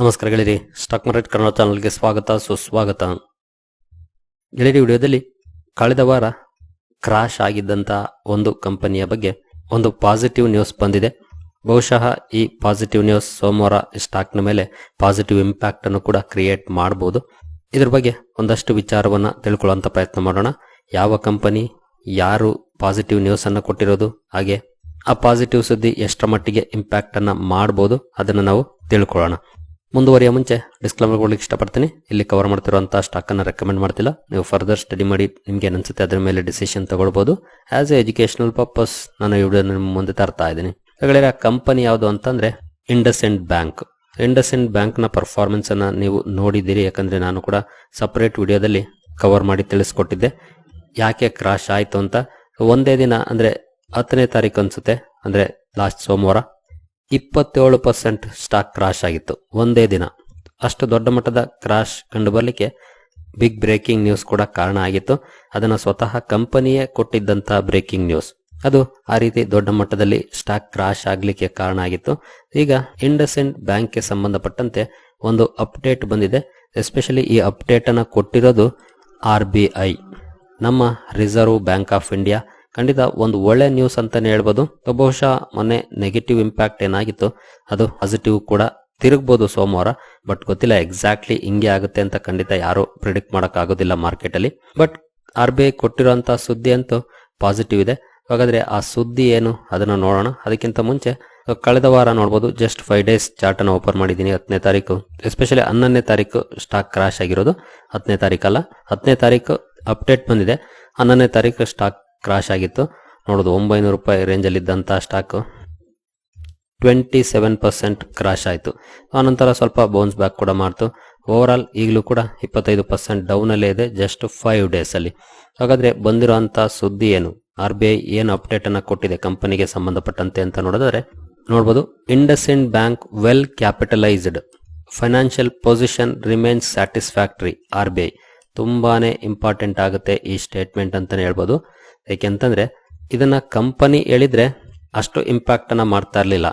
ನಮಸ್ಕಾರ ಗೆಳೆಯರಿ stock market Kannada ಚಾನಲ್ಗೆ ಸ್ವಾಗತ, ಸುಸ್ವಾಗತ. ಗೆಳೆಯರಿ ವಿಡಿಯೋದಲ್ಲಿ ಕಳೆದ ವಾರ ಕ್ರಾಶ್ ಆಗಿದ್ದಂಥ ಒಂದು ಕಂಪನಿಯ ಬಗ್ಗೆ ಒಂದು ಪಾಸಿಟಿವ್ ನ್ಯೂಸ್ ಬಂದಿದೆ. ಬಹುಶಃ ಈ ಪಾಸಿಟಿವ್ ನ್ಯೂಸ್ ಸೋಮವಾರ ಸ್ಟಾಕ್ನ ಮೇಲೆ ಪಾಸಿಟಿವ್ ಇಂಪ್ಯಾಕ್ಟ್ ಅನ್ನು ಕೂಡ ಕ್ರಿಯೇಟ್ ಮಾಡಬಹುದು ಇದ್ರ ಬಗ್ಗೆ ಒಂದಷ್ಟು ವಿಚಾರವನ್ನ ತಿಳ್ಕೊಳ್ಳುವಂತ ಪ್ರಯತ್ನ ಮಾಡೋಣ. ಯಾವ ಕಂಪನಿ ಯಾರು ಪಾಸಿಟಿವ್ ನ್ಯೂಸ್ ಅನ್ನ ಕೊಟ್ಟಿರೋದು, ಹಾಗೆ ಆ ಪಾಸಿಟಿವ್ ಸುದ್ದಿ ಎಷ್ಟರ ಮಟ್ಟಿಗೆ ಇಂಪ್ಯಾಕ್ಟ್ ಅನ್ನ ಮಾಡಬಹುದು ಅದನ್ನ ನಾವು ತಿಳ್ಕೊಳ್ಳೋಣ. ಮುಂದುವರಿಯ ಮುಂಚೆ ಡಿಸ್ಕ್ಲೈಮರ್ ಕೊಡ್ಲಿಕ್ಕೆ ಇಷ್ಟಪಡ್ತೀನಿ. ಇಲ್ಲಿ ಕವರ್ ಮಾಡ್ತಿರುವಂತಹ ಸ್ಟಾಕ್ ಅನ್ನ ರೆಕಮೆಂಡ್ ಮಾಡ್ತಿಲ್ಲ. ನೀವು ಫರ್ದರ್ ಸ್ಟಡಿ ಮಾಡಿ ನಿಮ್ಗೆ ಏನಿಸುತ್ತೆ ಅದರ ಮೇಲೆ ಡಿಸಿಷನ್ ತಗೊಳ್ಬೋದು. ಆಸ್ ಎ ಎಜುಕೇಶನಲ್ ಪರ್ಪಸ್ ನಾನು ಈ ಮುಂದೆ ತರ್ತಾ ಇದ್ದೀನಿ. ಹಾಗಾದ್ರೆ ಆ ಕಂಪನಿ ಯಾವುದು ಅಂತಂದ್ರೆ IndusInd bank IndusInd ಬ್ಯಾಂಕ್ನ ಪರ್ಫಾರ್ಮೆನ್ಸ್ ಅನ್ನ ನೀವು ನೋಡಿದ್ದೀರಿ. ಯಾಕಂದರೆ ನಾನು ಕೂಡ ಸಪರೇಟ್ ವಿಡಿಯೋದಲ್ಲಿ ಕವರ್ ಮಾಡಿ ತಿಳಿಸ್ಕೊಟ್ಟಿದ್ದೆ. ಯಾಕೆ ಕ್ರಾಶ್ ಆಯ್ತು ಅಂತ. ಒಂದೇ ದಿನ ಅಂದ್ರೆ ಹತ್ತನೇ ತಾರೀಕು ಅನ್ಸುತ್ತೆ. ಅಂದ್ರೆ ಲಾಸ್ಟ್ ಸೋಮವಾರ. ಇಪ್ಪತ್ತೇಳು ಪರ್ಸೆಂಟ್ ಸ್ಟಾಕ್ ಕ್ರಾಶ್ ಆಗಿತ್ತು. ಒಂದೇ ದಿನ. ಅಷ್ಟು ದೊಡ್ಡ ಮಟ್ಟದ ಕ್ರಾಶ್ ಕಂಡು ಬರಲಿಕ್ಕೆ ಬಿಗ್ ಬ್ರೇಕಿಂಗ್ ನ್ಯೂಸ್ ಕೂಡ ಕಾರಣ ಆಗಿತ್ತು. ಅದನ್ನು ಸ್ವತಃ ಕಂಪನಿಯೇ ಕೊಟ್ಟಿದ್ದಂತಹ ಬ್ರೇಕಿಂಗ್ ನ್ಯೂಸ್ ಅದು ಆ ರೀತಿ ದೊಡ್ಡ ಮಟ್ಟದಲ್ಲಿ ಸ್ಟಾಕ್ ಕ್ರಾಶ್ ಆಗಲಿಕ್ಕೆ ಕಾರಣ ಆಗಿತ್ತು. ಈಗ ಇಂಡಸ್ ಇಂಡ್ ಬ್ಯಾಂಕ್ಗೆ ಸಂಬಂಧಪಟ್ಟಂತೆ ಒಂದು ಅಪ್ಡೇಟ್ ಬಂದಿದೆ. ಎಸ್ಪೆಷಲಿ ಈ ಅಪ್ಡೇಟನ್ನು ಕೊಟ್ಟಿರೋದು ಆರ್ ಬಿ ಐ ನಮ್ಮ ರಿಸರ್ವ್ ಬ್ಯಾಂಕ್ ಆಫ್ ಇಂಡಿಯಾ ಖಂಡಿತ ಒಂದು ಒಳ್ಳೆ ನ್ಯೂಸ್ ಅಂತಾನೆ ಹೇಳ್ಬೋದು. ಬಹುಶಃ ಮೊನ್ನೆ ನೆಗೆಟಿವ್ ಇಂಪ್ಯಾಕ್ಟ್ ಏನಾಗಿತ್ತು, ಅದು ಪಾಸಿಟಿವ್ ಕೂಡ ತಿರುಗ್ಬೋದು ಸೋಮವಾರ. ಬಟ್ ಗೊತ್ತಿಲ್ಲ ಎಕ್ಸಾಕ್ಟ್ಲಿ ಹಿಂಗೆ ಆಗುತ್ತೆ ಅಂತ ಖಂಡಿತ ಯಾರು ಪ್ರಿಡಿಕ್ಟ್ ಮಾಡಕ್ ಆಗೋದಿಲ್ಲ ಮಾರ್ಕೆಟ್ ಅಲ್ಲಿ. ಬಟ್ ಆರ್ ಬಿ ಐ ಕೊಟ್ಟಿರುವಂತ ಸುದ್ದಿ ಅಂತೂ ಪಾಸಿಟಿವ್ ಇದೆ. ಹಾಗಾದ್ರೆ ಆ ಸುದ್ದಿ ಏನು, ಅದನ್ನ ನೋಡೋಣ. ಅದಕ್ಕಿಂತ ಮುಂಚೆ, ಕಳೆದ ವಾರ ನೋಡ್ಬೋದು ಜಸ್ಟ್ ಫೈವ್ ಡೇಸ್ ಚಾರ್ಟ್ ಅನ್ನು ಓಪನ್ ಮಾಡಿದ್ದೀನಿ, ಹತ್ತನೇ ತಾರೀಕು. ಎಸ್ಪೆಷಲಿ ಹನ್ನೊಂದನೇ ತಾರೀಕು ಸ್ಟಾಕ್ ಕ್ರಾಶ್ ಆಗಿರೋದು. ಹತ್ತನೇ ತಾರೀಕಲ್ಲ. ಹತ್ತನೇ ತಾರೀಕು ಅಪ್ಡೇಟ್ ಬಂದಿದೆ. ಹನ್ನೊಂದನೇ ತಾರೀಕು ಸ್ಟಾಕ್ ಕ್ರಾಶ್ ಆಗಿತ್ತು. ನೋಡೋದು ಒಂಬೈನೂರು ರೂಪಾಯಿ ರೇಂಜಲ್ಲಿದ್ದಂಥ stock twenty seven percent crash ಆಯಿತು. ಆನಂತರ ಸ್ವಲ್ಪ ಬೌನ್ಸ್ ಬ್ಯಾಕ್ ಕೂಡ ಮಾಡ್ತು. ಓವರ್ ಈಗಲೂ ಕೂಡ ಇಪ್ಪತ್ತೈದು ಪರ್ಸೆಂಟ್ ಡೌನಲ್ಲೇ ಇದೆ ಜಸ್ಟ್ ಫೈವ್ ಡೇಸಲ್ಲಿ ಹಾಗಾದರೆ ಅಂಥ ಸುದ್ದಿ ಏನು? ಆರ್ ಬಿ ಐ ಏನು ಅಪ್ಡೇಟನ್ನು ಕೊಟ್ಟಿದೆ ಕಂಪನಿಗೆ ಸಂಬಂಧಪಟ್ಟಂತೆ ಅಂತ ನೋಡಿದ್ರೆ, ನೋಡ್ಬೋದು IndusInd bank well capitalised financial position remains satisfactory R B I ತುಂಬಾನೇ ಇಂಪಾರ್ಟೆಂಟ್ ಆಗುತ್ತೆ ಈ ಸ್ಟೇಟ್ಮೆಂಟ್ ಅಂತಲೇ ಹೇಳ್ಬೋದು. ಯಾಕೆಂತಂದ್ರೆ ಇದನ್ನ ಕಂಪನಿ ಹೇಳಿದ್ರೆ ಅಷ್ಟು ಇಂಪ್ಯಾಕ್ಟ್ ಅನ್ನ ಮಾಡ್ತಾ ಇರಲಿಲ್ಲ.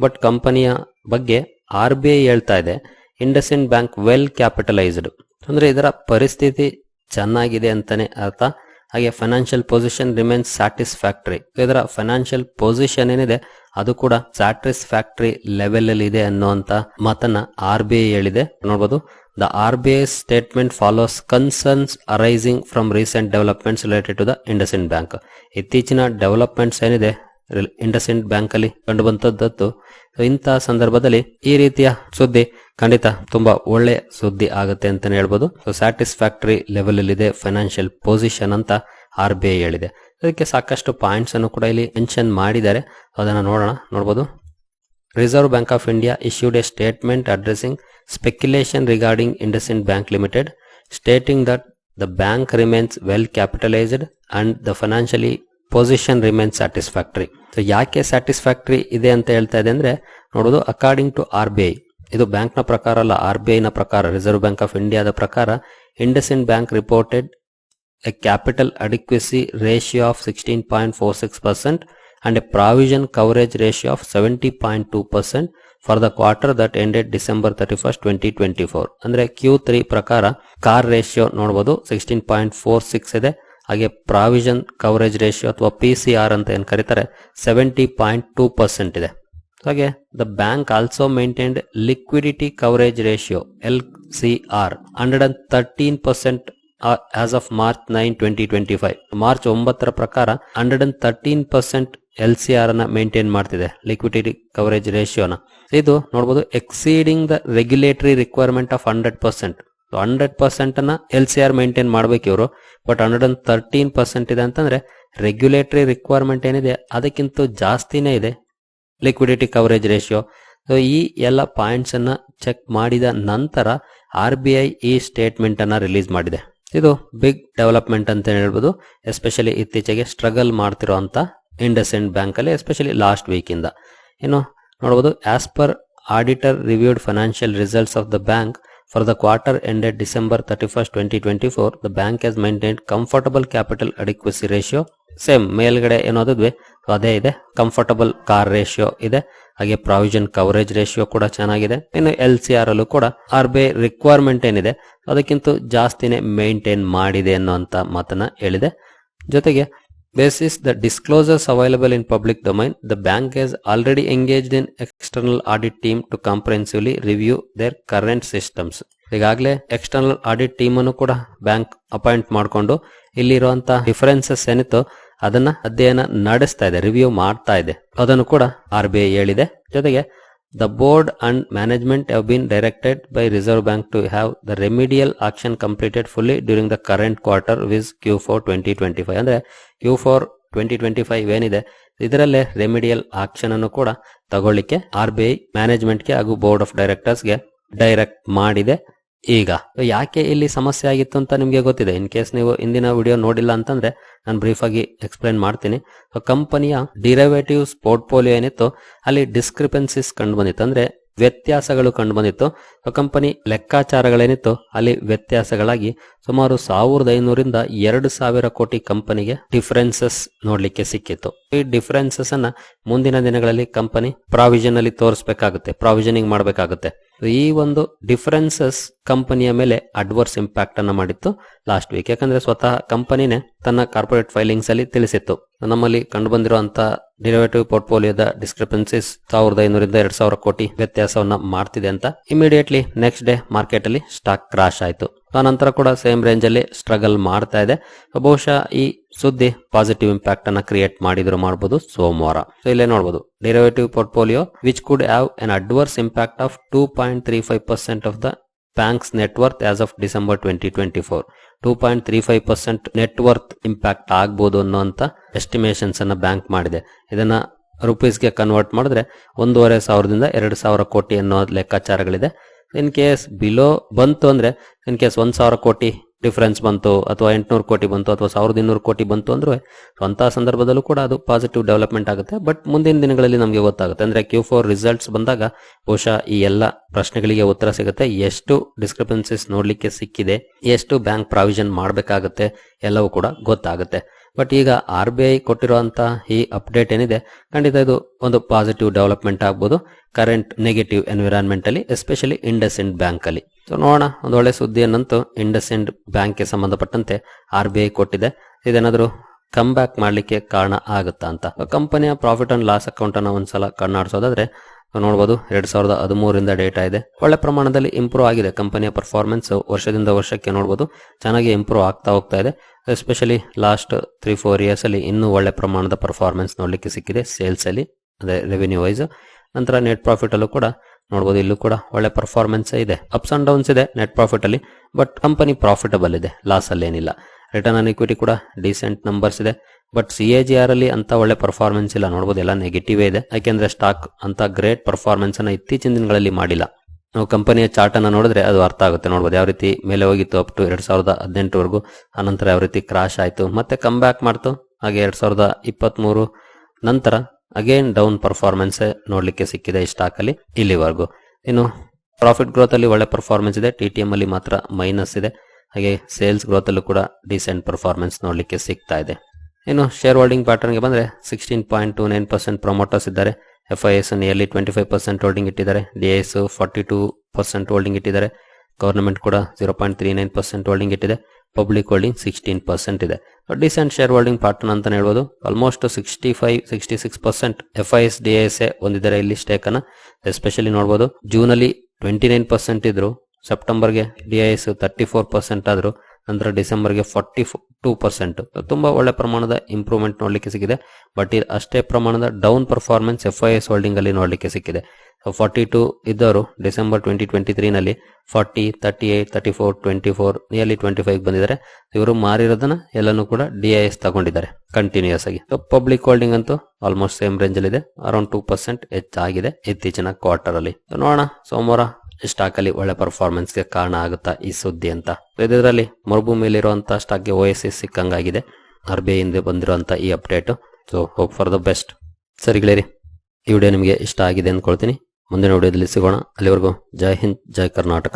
ಬಟ್ ಕಂಪನಿಯ ಬಗ್ಗೆ ಆರ್ ಬಿ ಐ ಹೇಳ್ತಾ ಇದೆ IndusInd bank well capitalised ಅಂದ್ರೆ ಇದರ ಪರಿಸ್ಥಿತಿ ಚೆನ್ನಾಗಿದೆ ಅಂತಾನೆ ಅರ್ಥ. ಹಾಗೆ ಫೈನಾನ್ಷಿಯಲ್ ಪೊಸಿಷನ್ ರಿಮೈನ್ಸ್ ಸ್ಯಾಟಿಸ್ಫ್ಯಾಕ್ಟ್ರಿ ಇದರ ಫೈನಾನ್ಷಿಯಲ್ ಪೊಸಿಷನ್ ಏನಿದೆ, ಅದು ಕೂಡ ಸ್ಯಾಟಿಸ್ಫ್ಯಾಕ್ಟ್ರಿ ಲೆವೆಲ್ ಅಲ್ಲಿ ಇದೆ ಅನ್ನುವಂತ ಮಾತನ್ನ ಆರ್ ಬಿ ಐ ಹೇಳಿದೆ. ನೋಡಬಹುದು the R B I statement follows concerns arising from recent developments related to the IndusInd bank ಇತ್ತೀಚಿನ ಡೆವಲಪ್ಮೆಂಟ್ಸ್ ಏನಿದೆ ಇಂಡಸ್ ಇಂಡ್ ಬ್ಯಾಂಕ್ ಅಲ್ಲಿ ಕಂಡು ಬಂತದ್ದು ಇಂತಹ ಸಂದರ್ಭದಲ್ಲಿ ಈ ರೀತಿಯ ಸುದ್ದಿ ಖಂಡಿತ ತುಂಬಾ ಒಳ್ಳೆ ಸುದ್ದಿ ಆಗುತ್ತೆ ಅಂತಾನೆ ಹೇಳ್ಬೋದು. ಸೊ ಸ್ಯಾಟಿಸ್ಫ್ಯಾಕ್ಟರಿ ಲೆವೆಲ್ ಅಲ್ಲಿ ಇದೆ ಫೈನಾನ್ಷಿಯಲ್ ಪೊಸಿಷನ್ ಅಂತ ಆರ್ ಬಿ ಐ ಹೇಳಿದೆ. ಅದಕ್ಕೆ ಸಾಕಷ್ಟು ಪಾಯಿಂಟ್ಸ್ ಅನ್ನು ಕೂಡ ಇಲ್ಲಿ ಮೆನ್ಷನ್ ಮಾಡಿದ್ದಾರೆ. ಅದನ್ನ ನೋಡೋಣ ನೋಡಬಹುದು Reserve Bank of India issued a statement addressing speculation regarding IndusInd bank limited stating that the bank remains well capitalised and the financially position remain satisfactory so ಯಾಕೆ ಸ್ಯಾಟಿಸ್ಫ್ಯಾಕ್ಟ್ರಿ ಇದೆ ಅಂತ ಹೇಳ್ತಾ ಇದೆ ಅಂದ್ರೆ ನೋಡೋದು according to R B I ಇದು ಬ್ಯಾಂಕ್ನ ಪ್ರಕಾರ ಅಲ್ಲ ಆರ್ ಬಿ ಐ ನ ಪ್ರಕಾರ ರಿಸರ್ವ್ ಬ್ಯಾಂಕ್ ಆಫ್ ಇಂಡಿಯಾದ ಪ್ರಕಾರ IndusInd bank reported a capital adequacy ratio of sixteen point four six percent and a provision coverage ratio of seventy point two percent for the quarter that ended December thirty first twenty twenty four ಅಂದ್ರೆ Q three ಪ್ರಕಾರ CAR ratio ನೋಡಬಹುದು sixteen point four six ಇದೆ. ಹಾಗೆ provision coverage ratio ಅಥವಾ P C R ಅಂತ ಏನು ಕರೀತಾರೆ seventy point two percent ಇದೆ. ಹಾಗೆ the bank also maintained liquidity coverage ratio L C R hundred and thirteen percent as of March nine twenty twenty five March ಒಂಬತ್ತರ ಪ್ರಕಾರ hundred and thirteen percent L C R ಅನ್ನ maintain ಮಾಡ್ತಿದೆ liquidity coverage ರೇಷಿಯೋನ ಇದು ನೋಡಬಹುದು exceeding the regulatory requirement of hundred percent hundred percent ಅನ್ನ L C R maintain ಮಾಡ್ಬೇಕು ಇವರು. But hundred and thirteen percent ಇದೆ ಅಂತಂದ್ರೆ ರೆಗ್ಯುಲೇಟರಿ ರಿಕ್ವೈರ್ಮೆಂಟ್ ಏನಿದೆ, ಅದಕ್ಕಿಂತ ಜಾಸ್ತಿನೇ ಇದೆ ಲಿಕ್ವಿಡಿಟಿ ಕವರೇಜ್ ರೇಷಿಯೋ ಸೊ ಈ ಎಲ್ಲ ಪಾಯಿಂಟ್ಸ್ ಅನ್ನ ಚೆಕ್ ಮಾಡಿದ ನಂತರ ಆರ್ ಬಿ ಐ ಈ ಸ್ಟೇಟ್ಮೆಂಟ್ ಅನ್ನ ರಿಲೀಸ್ ಮಾಡಿದೆ. ಇದು ಬಿಗ್ ಡೆವಲಪ್ಮೆಂಟ್ ಅಂತ ಹೇಳ್ಬೋದು ಎಸ್ಪೆಷಲಿ ಇತ್ತೀಚೆಗೆ ಸ್ಟ್ರಗಲ್ ಮಾಡ್ತಿರೋ ಅಂತ ಇಂಡಸ್ ಇಂಡ್ ಬ್ಯಾಂಕ್ ಅಲ್ಲಿ ಎಸ್ಪೆಷಲಿ ಲಾಸ್ಟ್ ವೀಕ್ ಇಂದ. ಇನ್ನು ನೋಡಬಹುದು as per auditor reviewed financial results of the bank for the quarter ended December thirty first twenty twenty four the bank capital adequacy ratio. Same ಮೇಲ್ಗಡೆ ಏನೋದಿದ್ವಿ? ಅದೇ ಇದೆ. Comfortable car ratio ಇದೆ. ಹಾಗೆ provision coverage ratio ಕೂಡ ಚೆನ್ನಾಗಿದೆ. ಇನ್ನು L C R ಅಲ್ಲೂ ಕೂಡ ಆರ್ ಬಿ ಐ ರಿಕ್ವೈರ್ಮೆಂಟ್ ಏನಿದೆ, ಅದಕ್ಕಿಂತ ಜಾಸ್ತಿನೇ ಮೇಂಟೈನ್ ಮಾಡಿದೆ ಅನ್ನುವಂತ ಮಾತನ್ನ ಹೇಳಿದೆ. ಜೊತೆಗೆ basis the disclosures available in public domain the bank has already engaged in external audit team to comprehensively review their current systems ಈಗಾಗಲೇ ಎಕ್ಸ್ಟರ್ನಲ್ ಆಡಿಟ್ ಟೀಮ್ ಅನ್ನು ಕೂಡ ಬ್ಯಾಂಕ್ ಅಪಾಯಿಂಟ್ ಮಾಡಿಕೊಂಡು ಇಲ್ಲಿರುವಂತ ಡಿಫರೆನ್ಸಸ್ ಏನಿತ್ತು ಅದನ್ನ ಅಧ್ಯಯನ ನಡೆಸ್ತಾ ಇದೆ ರಿವ್ಯೂ ಮಾಡ್ತಾ ಇದೆ ಅದನ್ನು ಕೂಡ ಆರ್ ಹೇಳಿದೆ ಜೊತೆಗೆ management have been directed by Reserve Bank to have the remedial action completed fully during the current quarter viz Q four twenty twenty five ಅಂದ್ರೆ Q four twenty twenty five ಏನಿದೆ? ಇದರಲ್ಲೇ remedial action ಅನ್ನು ಕೂಡ ತಗೊಳ್ಳಿಕ್ಕೆ R B I ಮ್ಯಾನೇಜ್ಮೆಂಟ್ಗೆ ಹಾಗೂ board of ಡೈರೆಕ್ಟರ್ಸ್ಗೆ direct ಮಾಡಿದೆ. ಈಗ, ಯಾಕೆ ಇಲ್ಲಿ ಸಮಸ್ಯೆ ಆಗಿತ್ತು ಅಂತ ನಿಮಗೆ ಗೊತ್ತಿದೆ? ಇನ್ ಕೇಸ್ ನೀವು ಇಂದಿನ ವಿಡಿಯೋ ನೋಡಿಲ್ಲ ಅಂತಂದ್ರೆ ನಾನು ಬ್ರೀಫ್ ಆಗಿ ಎಕ್ಸ್ಪ್ಲೈನ್ ಮಾಡ್ತೀನಿ. ಕಂಪನಿಯ ಡಿರೈವೇಟಿವ್ಸ್ ಪೋರ್ಟ್ಫೋಲಿಯೋ ಏನಿತ್ತು, ಅಲ್ಲಿ ಡಿಸ್ಕ್ರಿಪೆನ್ಸಿಸ್ ಕಂಡು ಬಂದಿತ್ತು ಅಂದ್ರೆ ವ್ಯತ್ಯಾಸಗಳು ಕಂಡು ಬಂದಿತ್ತು ಕಂಪನಿ ಲೆಕ್ಕಾಚಾರಗಳೇನಿತ್ತು, ಅಲ್ಲಿ ವ್ಯತ್ಯಾಸಗಳಾಗಿ ಸುಮಾರು ಸಾವಿರದ ಐನೂರಿಂದ ಎರಡು ಸಾವಿರ ಕೋಟಿ ಕಂಪನಿಗೆ ಡಿಫರೆನ್ಸಸ್ ನೋಡ್ಲಿಕ್ಕೆ ಸಿಕ್ಕಿತ್ತು. ಈ ಡಿಫರೆನ್ಸಸ್ ಅನ್ನ ಮುಂದಿನ ದಿನಗಳಲ್ಲಿ ಕಂಪನಿ ಪ್ರಾವಿಷನ್ ಅಲ್ಲಿ ತೋರಿಸಬೇಕಾಗುತ್ತೆ ಪ್ರಾವಿಷನಿಂಗ್ ಮಾಡಬೇಕಾಗುತ್ತೆ. ಈ ಒಂದು ಡಿಫರೆನ್ಸಸ್ ಕಂಪನಿಯ ಮೇಲೆ ಅಡ್ವರ್ಸ್ ಇಂಪ್ಯಾಕ್ಟ್ ಅನ್ನ ಮಾಡಿತ್ತು ಲಾಸ್ಟ್ ವೀಕ್ ಯಾಕಂದ್ರೆ ಸ್ವತಃ ಕಂಪನಿನೇ ತನ್ನ ಕಾರ್ಪೊರೇಟ್ ಫೈಲಿಂಗ್ಸ್ ಅಲ್ಲಿ ತಿಳಿಸಿತ್ತು. ನಮ್ಮಲ್ಲಿ ಕಂಡು ಬಂದಿರುವಂತ ಡಿರೈವೇಟಿವ್ ಪೋರ್ಟ್ಫೋಲಿಯೋದ ಡಿಸ್ಕ್ರಿಪೆನ್ಸಿಸ್ ಸಾವಿರದ ಐನೂರಿಂದ ಎರಡ್ ಸಾವಿರ ಕೋಟಿ ವ್ಯತ್ಯಾಸವನ್ನ ಮಾಡ್ತಿದೆ ಅಂತ ಇಮಿಡಿಯೇಟ್ಲಿ ನೆಕ್ಸ್ಟ್ ಡೇ ಮಾರ್ಕೆಟ್ ಅಲ್ಲಿ ಸ್ಟಾಕ್ ಕ್ರಾಶ್ ಆಯ್ತು. ನಂತರ ಕೂಡ ಸೇಮ್ ರೇಂಜ್ ಅಲ್ಲಿ ಸ್ಟ್ರಗಲ್ ಮಾಡ್ತಾ ಇದೆ. ಬಹುಶಃ ಈ ಸುದ್ದಿ ಪಾಸಿಟಿವ್ ಇಂಪ್ಯಾಕ್ಟ್ ಅನ್ನ ಕ್ರಿಯೇಟ್ ಮಾಡಿದ್ರು ಮಾಡಬಹುದು ಸೋಮವಾರ. ಸೊ ಇಲ್ಲೇ ನೋಡಬಹುದು derivative portfolio which could have an adverse impact of two point three five percent of the bank's net worth as of December twenty twenty four two point three five percent net worth impact ಆಗ್ಬೋದು ಅನ್ನುವಂತ estimations ಅನ್ನ bank ಮಾಡಿದೆ. ಇದನ್ನ ರುಪೀಸ್ಗೆ convert ಮಾಡಿದ್ರೆ ಒಂದೂವರೆ ಸಾವಿರದಿಂದ ಎರಡು ಸಾವಿರ ಕೋಟಿ ಅನ್ನೋ ಲೆಕ್ಕಾಚಾರಗಳಿದೆ. ಇನ್ ಕೇಸ್ ಬಿಲೋ ಬಂತು ಅಂದ್ರೆ ಇನ್ ಕೇಸ್ ಒಂದ್ ಸಾವಿರ ಕೋಟಿ ಡಿಫರೆನ್ಸ್ ಬಂತು, ಅಥವಾ ಎಂಟುನೂರು ಕೋಟಿ ಬಂತು, ಅಥವಾ ಸಾವಿರದ ಇನ್ನೂರು ಕೋಟಿ ಬಂತು ಅಂದ್ರೆ ಅಂತಹ ಸಂದರ್ಭದಲ್ಲೂ ಕೂಡ ಅದು ಪಾಸಿಟಿವ್ ಡೆವಲಪ್ಮೆಂಟ್ ಆಗುತ್ತೆ. ಬಟ್ ಮುಂದಿನ ದಿನಗಳಲ್ಲಿ ನಮಗೆ ಗೊತ್ತಾಗುತ್ತೆ. ಅಂದ್ರೆ ಕ್ಯೂ ಫೋರ್ ರಿಸಲ್ಟ್ಸ್ ಬಂದಾಗ ಬಹುಶಃ ಈ ಎಲ್ಲ ಪ್ರಶ್ನೆಗಳಿಗೆ ಉತ್ತರ ಸಿಗುತ್ತೆ. ಎಷ್ಟು ಡಿಸ್ಕ್ರಿಪೆನ್ಸಿಸ್ ನೋಡ್ಲಿಕ್ಕೆ ಸಿಕ್ಕಿದೆ, ಎಷ್ಟು ಬ್ಯಾಂಕ್ ಪ್ರಾವಿಷನ್ ಮಾಡಬೇಕಾಗುತ್ತೆ, ಎಲ್ಲವೂ ಕೂಡ ಗೊತ್ತಾಗುತ್ತೆ. ಬಟ್ ಈಗ ಆರ್ ಬಿ ಐ ಕೊಟ್ಟಿರುವಂತ ಈ ಅಪ್ಡೇಟ್ ಏನಿದೆ, ಖಂಡಿತ ಇದು ಒಂದು ಪಾಸಿಟಿವ್ ಡೆವಲಪ್ಮೆಂಟ್ ಆಗ್ಬೋದು ಕರೆಂಟ್ ನೆಗೆಟಿವ್ ಎನ್ವಿರಾನ್ಮೆಂಟ್ ಅಲ್ಲಿ ಎಸ್ಪೆಷಲಿ ಇಂಡಸ್ ಇಂಡ್ ಬ್ಯಾಂಕ್ ಅಲ್ಲಿ. ಸೊ ನೋಡೋಣ, ಒಂದು ಒಳ್ಳೆ ಸುದ್ದಿಯನ್ನಂತೂ ಇಂಡಸ್ ಇಂಡ್ ಬ್ಯಾಂಕ್ಗೆ ಸಂಬಂಧಪಟ್ಟಂತೆ ಆರ್ ಬಿ ಐ ಕೊಟ್ಟಿದೆ. ಇದೇನಾದ್ರೂ ಕಮ್ ಬ್ಯಾಕ್ ಮಾಡ್ಲಿಕ್ಕೆ ಕಾರಣ ಆಗುತ್ತಾ ಅಂತ. ಕಂಪನಿಯ ಪ್ರಾಫಿಟ್ ಅಂಡ್ ಲಾಸ್ ಅಕೌಂಟ್ ಅನ್ನ ಒಂದ್ಸಲ ಕಣ್ಣಾಡಿಸೋದಾದ್ರೆ ನೋಡಬಹುದು ಎರಡ್ ಸಾವಿರದ ಹದಿಮೂರಿಂದ ಡೇಟಾ ಇದೆ ಒಳ್ಳೆ ಪ್ರಮಾಣದಲ್ಲಿ ಇಂಪ್ರೂವ್ ಆಗಿದೆ ಕಂಪನಿಯ ಪರ್ಫಾರ್ಮೆನ್ಸ್ ವರ್ಷದಿಂದ ವರ್ಷಕ್ಕೆ ನೋಡಬಹುದು ಚೆನ್ನಾಗಿ ಇಂಪ್ರೂವ್ ಆಗ್ತಾ ಹೋಗ್ತಾ ಇದೆ. Especially last three four years ಅಲ್ಲಿ ಇನ್ನೂ ಒಳ್ಳೆ ಪ್ರಮಾಣದ ಪರ್ಫಾರ್ಮೆನ್ಸ್ ನೋಡ್ಲಿಕ್ಕೆ ಸಿಕ್ಕಿದೆ ಸೇಲ್ಸ್ ಅಲ್ಲಿ, ಅದೇ ರೆವಿನ್ಯೂ ವೈಸ್ ನಂತರ ನೆಟ್ ಪ್ರಾಫಿಟ್ ಅಲ್ಲೂ ಕೂಡ ನೋಡಬಹುದು ಇಲ್ಲೂ ಕೂಡ ಒಳ್ಳೆ ಪರ್ಫಾರ್ಮೆನ್ಸ್ ಇದೆ. ಅಪ್ಸ್ ಅಂಡ್ ಡೌನ್ಸ್ ಇದೆ ನೆಟ್ ಪ್ರಾಫಿಟ್ ಅಲ್ಲಿ ಬಟ್ ಕಂಪನಿ ಪ್ರಾಫಿಟಬಲ್ ಇದೆ ಲಾಸ್ ಅಲ್ಲಿ ಏನಿಲ್ಲ ರಿಟರ್ನ್ ಆನ್ ಇಕ್ವಿಟಿ ಕೂಡ ಡೀಸೆಂಟ್ ನಂಬರ್ಸ್ ಇದೆ. But C A G R ಅಲ್ಲಿ ಅಂತ ಒಳ್ಳೆ ಪರ್ಫಾರ್ಮೆನ್ಸ್ ಇಲ್ಲ. ನೋಡಬಹುದು ಎಲ್ಲ ನೆಗೆಟಿವ್ ಇದೆ. ಯಾಕೆಂದ್ರೆ ಸ್ಟಾಕ್ ಅಂತ ಗ್ರೇಟ್ ಪರ್ಫಾರ್ಮೆನ್ಸ್ ಅನ್ನ ಇತ್ತೀಚಿನ ದಿನಗಳಲ್ಲಿ ಮಾಡಿಲ್ಲ. ನಾವು ಕಂಪನಿಯ ಚಾರ್ಟ್ ಅನ್ನ ನೋಡಿದ್ರೆ ಅದು ಅರ್ಥ ಆಗುತ್ತೆ. ನೋಡಬಹುದು ಯಾವ ರೀತಿ ಮೇಲೆ ಹೋಗಿತ್ತು ಅಪ್ ಟು ಎರಡ್ ಸಾವಿರದ ಹದಿನೆಂಟುವರೆಗೂ ಆನಂತರ ಯಾವ ರೀತಿ ಕ್ರಾಶ್ ಆಯಿತು, ಮತ್ತೆ ಕಮ್ ಬ್ಯಾಕ್ ಮಾಡ್ತು. ಹಾಗೆ ಎರಡ್ ಸಾವಿರದ ಇಪ್ಪತ್ತ್ ಮೂರು ನಂತರ ಅಗೇನ್ ಡೌನ್ ಪರ್ಫಾರ್ಮೆನ್ಸ್ ನೋಡ್ಲಿಕ್ಕೆ ಸಿಕ್ಕಿದೆ ಈ ಸ್ಟಾಕ್ ಅಲ್ಲಿ ಇಲ್ಲಿವರೆಗೂ. ಇನ್ನು ಪ್ರಾಫಿಟ್ ಗ್ರೋತ್ ಅಲ್ಲಿ ಒಳ್ಳೆ ಪರ್ಫಾರ್ಮೆನ್ಸ್ ಇದೆ. ಟಿ ಟಿ ಅಲ್ಲಿ ಮಾತ್ರ ಮೈನಸ್ ಇದೆ. ಹಾಗೆ ಸೇಲ್ಸ್ ಗ್ರೋತ್ ಅಲ್ಲೂ ಕೂಡ ಡಿಸೆಂಟ್ ಪರ್ಫಾರ್ಮೆನ್ಸ್ ನೋಡ್ಲಿಕ್ಕೆ ಸಿಗ್ತಾ ಇದೆ. ಇನ್ನು ಶೇರ್ ಹೋಲ್ಡಿಂಗ್ ಪ್ಯಾಟರ್ನ್ಗೆ ಬಂದರೆ sixteen point two nine percent promoters ಇದ್ದಾರೆ. F I S nearly twenty five percent holding ಇಟ್ಟಿದ್ದಾರೆ. D S forty two percent holding ಇಟ್ಟಿದ್ದಾರೆ. ಗೌರ್ಮೆಂಟ್ ಕೂಡ zero point three nine percent holding ಇಟ್ಟಿದೆ. ಪಬ್ಲಿಕ್ ಹೋಲ್ಡಿಂಗ್ ಸಿಕ್ಸ್ಟೀನ್ ಪರ್ಸೆಂಟ್ ಇದೆ. Decent share holding pattern ಅಂತ ಹೇಳ್ಬೋದು. Almost sixty five sixty six percent F I S D S A ಹೊಂದಿದ್ದಾರೆ ಇಲ್ಲಿ stake ಅನ್ನ. Especially ನೋಡ್ಬೋದು ಜೂನಲ್ಲಿ ಟ್ವೆಂಟಿ ನೈನ್ ಪರ್ಸೆಂಟ್ ಇದ್ರು. ಸೆಪ್ಟೆಂಬರ್ಗೆ D I S thirty four percent ಆದ್ರು. ನಂತರ ಡಿಸೆಂಬರ್ಗೆ ಫಾರ್ಟಿ ಟೂ ಪರ್ಸೆಂಟ್. ತುಂಬಾ ಒಳ್ಳೆ ಪ್ರಮಾಣದ ಇಂಪ್ರೂವ್ಮೆಂಟ್ ನೋಡಲಿಕ್ಕೆ ಸಿಕ್ಕಿದೆ. ಬಟ್ ಅಷ್ಟೇ ಪ್ರಮಾಣದ down performance F I S holding ಅಲ್ಲಿ ನೋಡ್ಲಿಕ್ಕೆ ಸಿಕ್ಕಿದೆ. ಫಾರ್ಟಿ ಟೂ ಇದ್ದವರು ಡಿಸೆಂಬರ್ ಟ್ವೆಂಟಿ ಟ್ವೆಂಟಿ ತ್ರೀ ನಲ್ಲಿ forty thirty eight thirty four twenty four nearly twenty five ಬಂದಿದ್ದಾರೆ ಇವರು ಮಾರಿರೋದನ್ನ ಎಲ್ಲನೂ ಕೂಡ ಡಿ ಐ ಎಸ್ ತಗೊಂಡಿದ್ದಾರೆ ಕಂಟಿನ್ಯೂಸ್ ಆಗಿ. ಪಬ್ಲಿಕ್ ಹೋಲ್ಡಿಂಗ್ ಅಂತೂ ಆಲ್ಮೋಸ್ಟ್ ಸೇಮ್ ರೇಂಜ್ ಅಲ್ಲಿ ಇದೆ. ಅರೌಂಡ್ ಟೂ ಪರ್ಸೆಂಟ್ ಹೆಚ್ಚಾಗಿದೆ ಇತ್ತೀಚಿನ ಕ್ವಾರ್ಟರ್ ಅಲ್ಲಿ. ನೋಡೋಣ. ಸೋಮವಾರ ಸ್ಟಾಕ್ ಅಲ್ಲಿ ಒಳ್ಳೆ ಪರ್ಫಾರ್ಮೆನ್ಸ್ಗೆ ಕಾರಣ ಆಗುತ್ತಾ ಈ ಸುದ್ದಿ ಅಂತ. ಇದರಲ್ಲಿ ಮರುಭೂಮಿಯಲ್ಲಿರುವಂತಹ ಸ್ಟಾಕ್ಗೆ ಓ ಎಸ್ ಎಸ್ ಸಿಕ್ಕಂಗಾಗಿದೆ. ಆರ್ ಬಿ ಐ ಇಂದ ಬಂದಿರುವಂತ ಈ update so hope for the best ಸರಿ ಗೆಳೆಯರಿ, ಈ ವಿಡಿಯೋ ನಿಮಗೆ ಇಷ್ಟ ಆಗಿದೆ ಅಂದ್ಕೊಳ್ತೀನಿ. ಮುಂದಿನ ವಿಡಿಯೋದಲ್ಲಿ ಸಿಗೋಣ. ಅಲ್ಲಿವರೆಗೂ ಜೈ ಹಿಂದ್, ಜೈ ಕರ್ನಾಟಕ.